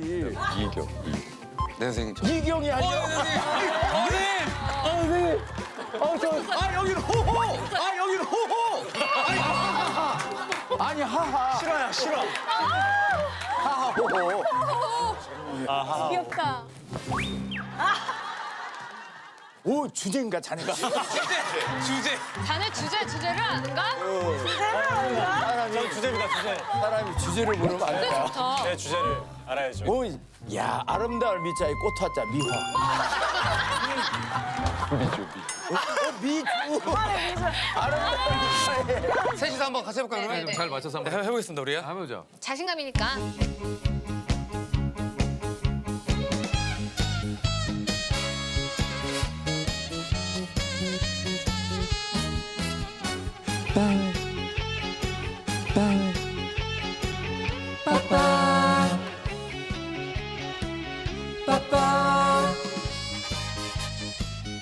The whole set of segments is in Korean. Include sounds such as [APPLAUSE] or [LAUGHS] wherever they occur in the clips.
있지. 이경. 내 선생님. 저. 이경이 아니야. 아 여기는 호호! 아 여기는 호호! 아니 하하. 싫어요 싫어. 하하 호호. 귀엽다. 오 주제인가 자네가. 주제. 자네 주제 주제를 아는가? 사람이 주제입니다 주제. 사람이 주제를 모르면 안 돼. 좋다. 네 주제를 알아야죠. 오, 야 아름다울 미자에 꽃화자 미화. 미주 미. 어, 미주. 아름다울 미자에. 셋이서 한번 같이 해볼까요? 네, 그러면? 네. 잘 맞춰서 한번 해- 해보겠습니다 우리. 한번 해보자. 자신감이니까.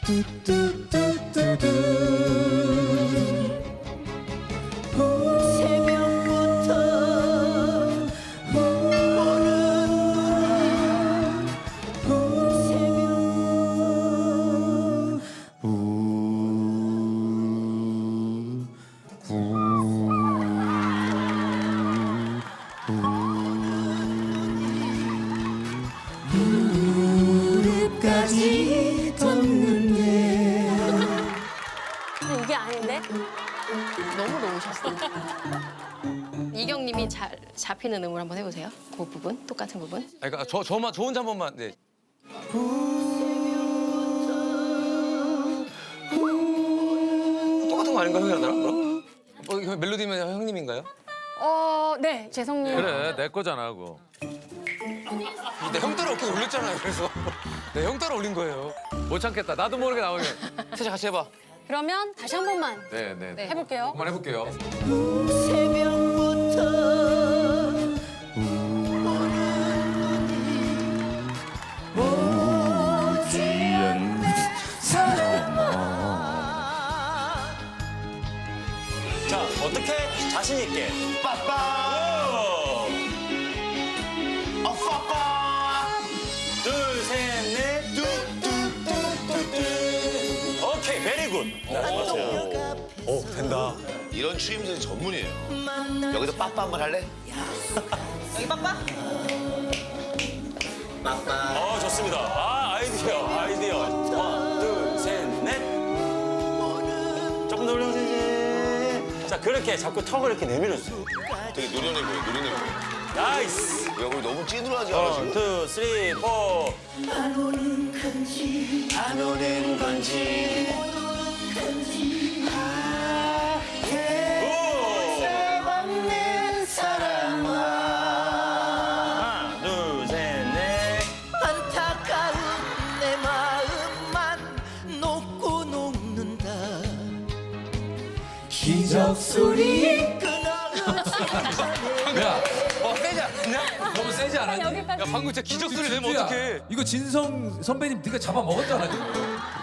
근데 잡히는 음을 한번 해보세요. 그 부분, 똑같은 부분. 그러니까 저 저만 저 혼자 한 번만. 네. 똑같은 거 아닌가 형이랑 나랑 그럼? 어, 이거 멜로디면 형님인가요? 어, 네, 재성님. 그래 내 거잖아 그거. 내 형 따라 어깨 올렸잖아요. 그래서 내 형 따라 올린 거예요. 못 참겠다. 나도 모르게 나오게. 셋이 같이 해봐. 그러면 다시 한 번만 네네. 네, 해볼게요. 한번 해볼게요. 자 이런 추임새 전문이에요. 여기서 빠빠 한번 할래? 어 좋습니다. 아 아이디어 아이디어. 하나 둘 셋 넷 조금 더 올려주세요. 자 그렇게 자꾸 턱을 이렇게 내밀어주세요. 되게 노련해 보여, 노련해 보여. 나이스. 야, 우리 너무 찐으로 하지 않아, 원, 지금? 투, 쓰리, 포. 안 오는 건지, 기적 소리 야 어 세지 않냐? 너무 세지 않았니? 여기까지. 야 방금 진짜 기적 소리 내면 진주야, 어떡해? 이거 진성 선배님 네가 잡아 먹었잖아 지금.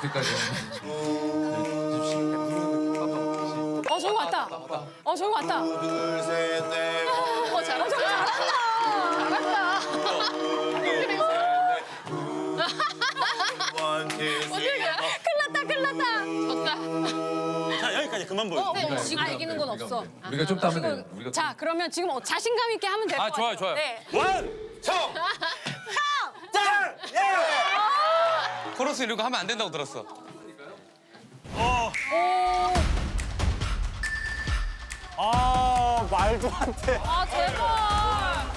그때까지. 어, 저거 왔다. 어, 저거 왔다. 둘, 셋, 넷. 어, 잘한다. 잘한다. 원, 그만 보여. 어, 지금 이기는 건 없어. 우리가 좀 따면 돼. 우리가 자, 그러면 지금 어, 자신감 있게 하면 될것 아, 같아요. 좋아요, 좋아요. 네. 원, 투, 짱! [LAUGHS] 예! 코러스 이런 거 하면 안 된다고 들었어. 어. 아, 말도 안 돼. 아, 제발.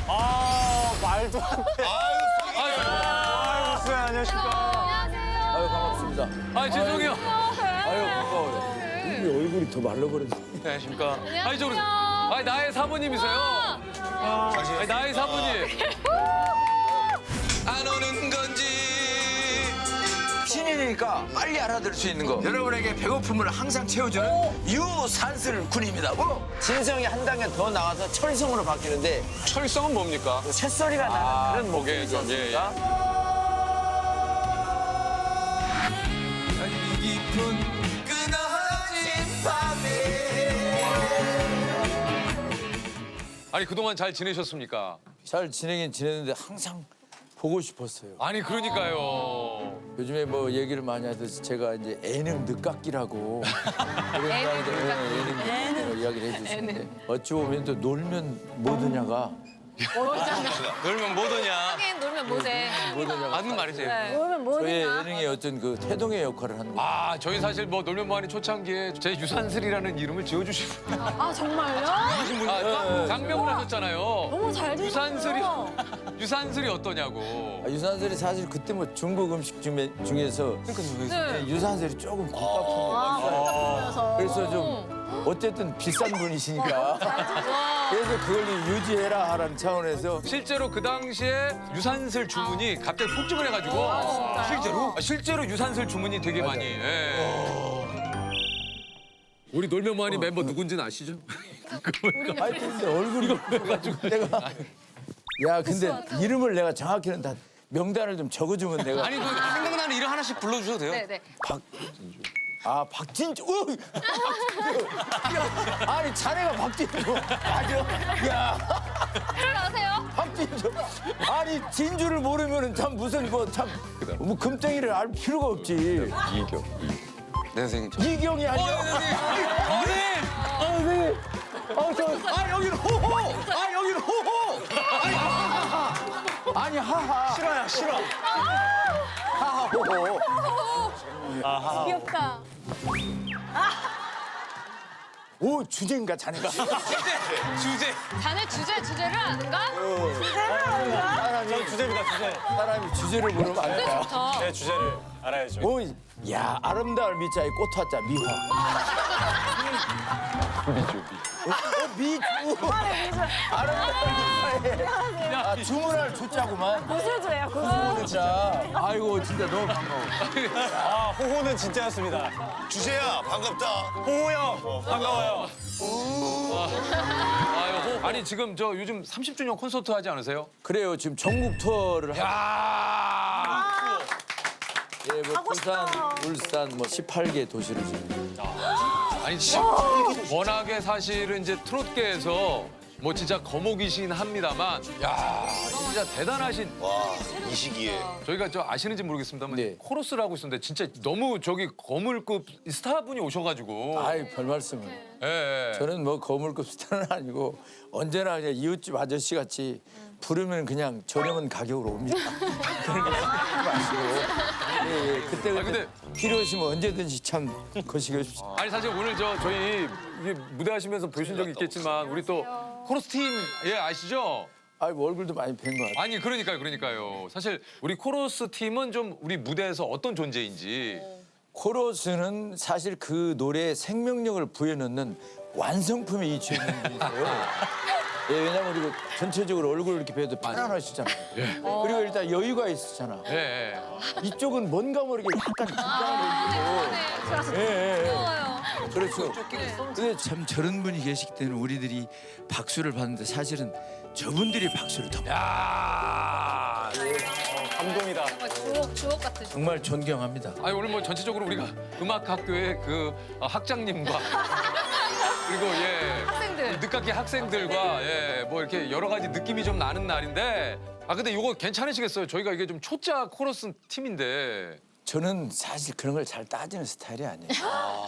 아, 말도 안 돼. 아유, 아이고, 수야, 안녕하십니까. 안녕하세요. 아유 반갑습니다. 아 죄송해요. 아유 반가워요. 우리 얼굴이 더 말라버렸네. 안녕하십니까? 아니 저 아니 나의 사부님이세요. 아니 나의 사부님. 안 오는 건지 신인이니까 빨리 알아들을 수 있는 거 여러분에게 배고픔을 항상 채워주는 유산슬 군입니다 뭐? 진성이 한 단계 더 나가서 철성으로 바뀌는데 철성은 뭡니까? 쇳소리가 나는 아, 그런 목에 목소리지 좀, 예. 않습니까? 아니 그동안 잘 지내셨습니까? 잘 지내긴 지냈는데 항상 보고 싶었어요. 아니 그러니까요. 요즘에 뭐 얘기를 많이 하듯이 제가 이제 예능 늦깎이라고 [LAUGHS] 그런 이야기들 예능 늦깎이라고 이야기를 해주시는데 어찌 보면 또 놀면 뭐드냐가 놀면 못 오냐. 하긴 놀면 뭐돼. 뭐드냐가 맞는 말이세요. 모르면 뭐 저의 되나? 예능의 어떤 그 태동의 역할을 하는 거예요. 아 저희 사실 뭐 놀면 뭐하니 초창기에 제 유산슬이라는 이름을 지어주신 분 아 정말요? 아, 장명을 하셨잖아요. 너무 잘 유산슬이 되셨어요. 유산슬이 어떠냐고. 아, 유산슬이 사실 그때 뭐 중국 음식 중에, 중에서 네. 유산슬이 조금 고가품 아, 그래서 그래서 좀 어쨌든 비싼 분이시니까 그래서 그걸 유지해라 하라는 차원에서 실제로 그 당시에 유산슬 주문이 갑자기 폭증을 해가지고 실제로 아, 실제로 유산슬 주문이 되게 많이. 예. 우리 놀면 뭐하니 멤버 누군지는 아시죠? [LAUGHS] 아니 근데 얼굴이 가지고 [LAUGHS] 내가 야 근데 이름을 내가 정확히는 다 명단을 좀 적어주면 내가 아니 그 생각나는 이름 하나씩 불러주셔도 돼요. 네네. 아 박진주 어! 박진주. 야, 아니 자네가 박진주. 맞아 야. 아세요? 박진주. 아니 진주를 모르면은 참 무슨 뭐참뭐 금덩이를 알 필요가 없지. 네 선생님. 이경이 아니야 아 선생님 어저 아 여기는 호호! 아 여기는 호호! 아니 하하하. 아니 하하. 싫어요 싫어. 하하 호호. 귀엽다. 오 주제인가 자네가 [LAUGHS] 주제. 자네 주제 주제를 아는가? 사람이 주제입니다, 주제. 사람이 주제를 물으면 안 돼. 좋다. 제 주제를 알아야죠. 오, 야 아름다울 미자에 꽃화자 미화. 미주 미주. 아름다울 미자에 아, 주문할 주자구만. 고수주예요, 고수. 진짜. 아이고 진짜 너무 반가워. 아, 호호는 진짜였습니다. 주제야 반갑다. 호호 형, 반가워요. 아유, 호- 아니 지금 저 요즘 30주년 콘서트 하지 않으세요? 그래요 지금 전국 투어를 하. 야. 예, 뭐 하고 부산, 싶다. 울산 뭐 18개 도시를 지금. 아니 시- 워낙에 사실은 이제 트롯계에서 뭐 진짜 거목이신 합니다만 야 진짜 대단하신 와이 시기에 저희가 저 아시는지 모르겠습니다만 네. 코러스를 하고 있었는데 진짜 너무 저기 거물급 스타분이 오셔가지고 아이 별 말씀을. 예, 예. 저는 뭐 거물급 스타는 아니고 언제나 그냥 이웃집 아저씨 같이 부르면 그냥 저렴한 가격으로 옵니다. [LAUGHS] 그런 거 마시고. 예, 예. 그때 아, 그때 근데- 필요하시면 언제든지 참 거시기 싶습니다. 아니 사실 오늘 저 저희 이게 무대 하시면서 보신 적이 있겠지만 우리 또 코러스 팀 예 아시죠? 아, 뭐 얼굴도 많이 뵌 것 같아요. 아니 그러니까요 그러니까요 사실 우리 코러스 팀은 좀 우리 무대에서 어떤 존재인지 코러스는 사실 그 노래에 생명력을 부여넣는 완성품이 이 주인공이세요. [LAUGHS] 예, 왜냐면 그리고 전체적으로 얼굴 이렇게 뵈도 편안하시잖아요. 그리고 일단 여유가 있으잖아. 예, 예. 이쪽은 뭔가 모르게 약간 긴장을 해. 예, 예, 예. 고마워요. 그렇죠. 근데 참 저런 분이 계시기 때문에 우리들이 박수를 받는데 사실은 저분들이 박수를 더 받- 야 감동이다. 정말 주옥 주옥 같으시. 정말 존경합니다. 아니 오늘 뭐 전체적으로 우리가 음악 학교의 그 어, 학장님과 [LAUGHS] 그리고 예 늦깎이 학생들과 예 뭐 이렇게 여러 가지 느낌이 좀 나는 날인데 아 근데 이거 괜찮으시겠어요? 저희가 이게 좀 초짜 코러스 팀인데 저는 사실 그런 걸 잘 따지는 스타일이 아니에요.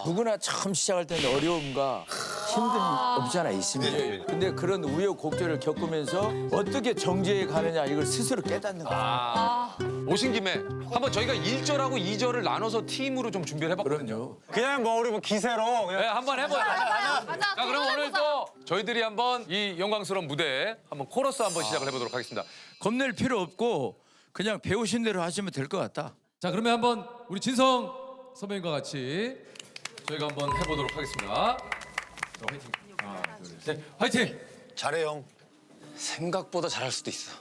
누구나 처음 시작할 때는 어려움과 힘든 없지 않아 있습니다. 근데 그런 우여곡절을 겪으면서 어떻게 정지해 가느냐 이걸 스스로 깨닫는 거예요. 아 오신 김에 한번 저희가 1절하고 2절을 나눠서 팀으로 좀 준비를 해봤거든요. 그럼요. 그냥 뭐 우리 뭐 기세로 네, 그냥 한번 해보죠. 가자. 자, 그럼 오늘 또 저희들이 한번 이 영광스러운 무대 한번 코러스 한번 시작을 해보도록 하겠습니다. 겁낼 필요 없고 그냥 배우신 대로 하시면 될 것 같다. 자, 그러면 한번 우리 진성 선배님과 같이 저희가 한번 해보도록 하겠습니다. 자, 화이팅. 하나, 둘, 셋. 화이팅! 잘해 형. 생각보다 잘할 수도 있어.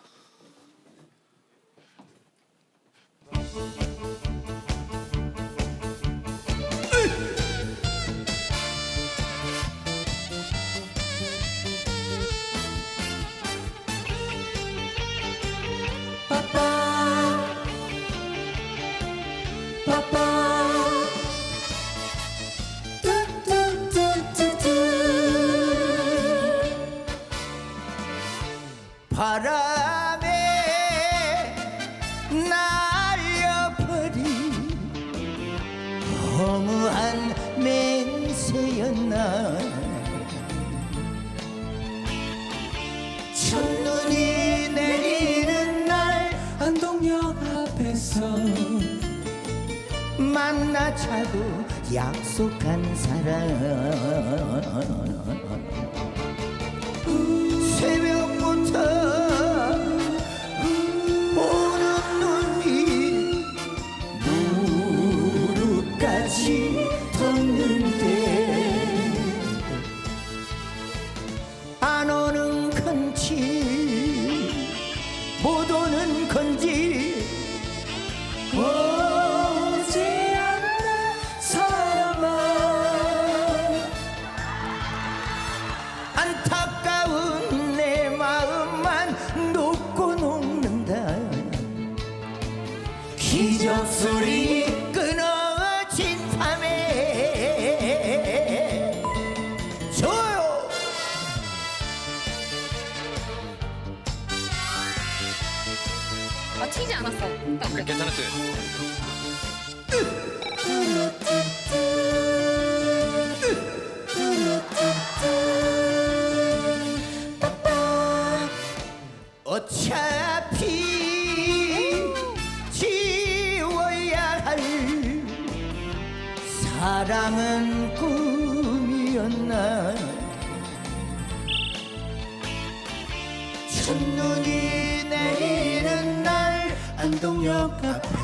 약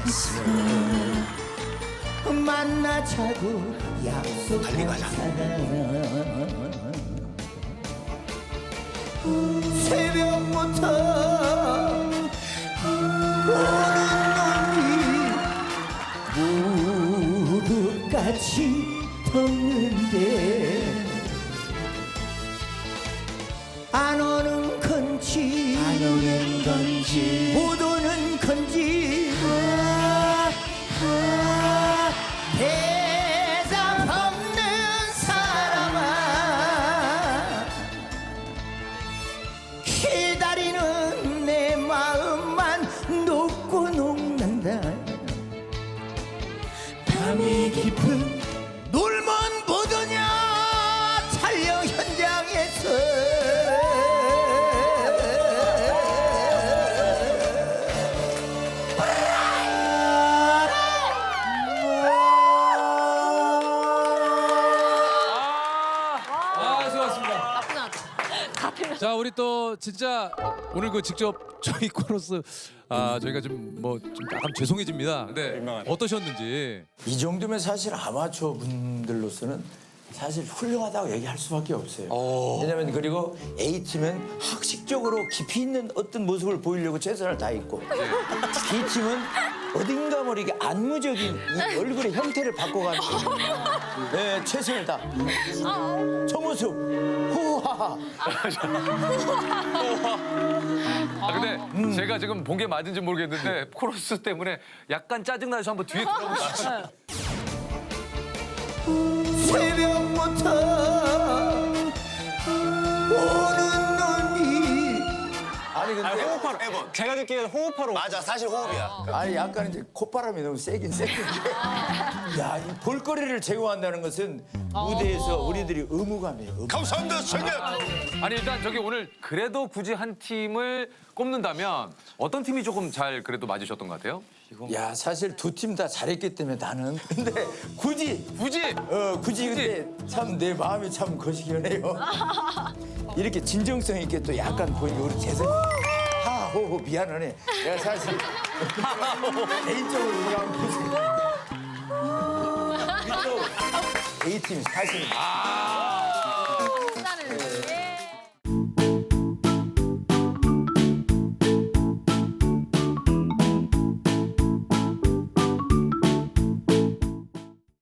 앞에서 만나자고 약속한 사람. 새벽부터 오는 눈이 무릎까지 덮는데 안 오는 건지 안 오는 건지 자, 우리 또 진짜 오늘 그 직접 [LAUGHS] 저희 코러스 아, 저희가 좀 뭐 좀 약간 죄송해집니다. 근데 민망하네. 어떠셨는지. 이 정도면 사실 아마추어 분들로서는 사실 훌륭하다고 얘기할 수밖에 없어요. 왜냐면 그리고 A팀은 학식적으로 깊이 있는 어떤 모습을 보이려고 최선을 다했고 B팀은 어딘가 모르게 안무적인 이 얼굴의 형태를 바꿔가는 네, 최선을 다. 저 모습 후하하. 아, 근데 제가 지금 본 게 맞은지 모르겠는데 코러스 때문에 약간 짜증나서 한번 뒤에 돌아보시죠. 새벽부터 호흡하러. 제가 듣기에는 호흡하러. 맞아 사실 호흡이야. 아니 약간 이제 콧바람이 너무 세긴 세긴데 야, 이 볼거리를 제공한다는 것은 무대에서 우리들이 의무감이에요. 의무. 감사합니다 선생님. 아니 일단 저기 오늘 그래도 굳이 한 팀을 꼽는다면 어떤 팀이 조금 잘 그래도 맞으셨던 것 같아요? 야 사실 두 팀 다 잘했기 때문에 나는 근데 굳이 굳이 어 굳이 근데 참 내 마음이 참 거시기하네요. [LAUGHS] 이렇게 진정성 있게 또 약간 보니까 우리 재선 하호호 미안하네. 내가 사실 [LAUGHS] 개인적으로 우리 한번 보세요. 우리 또 A 팀 사실 신나는. 예.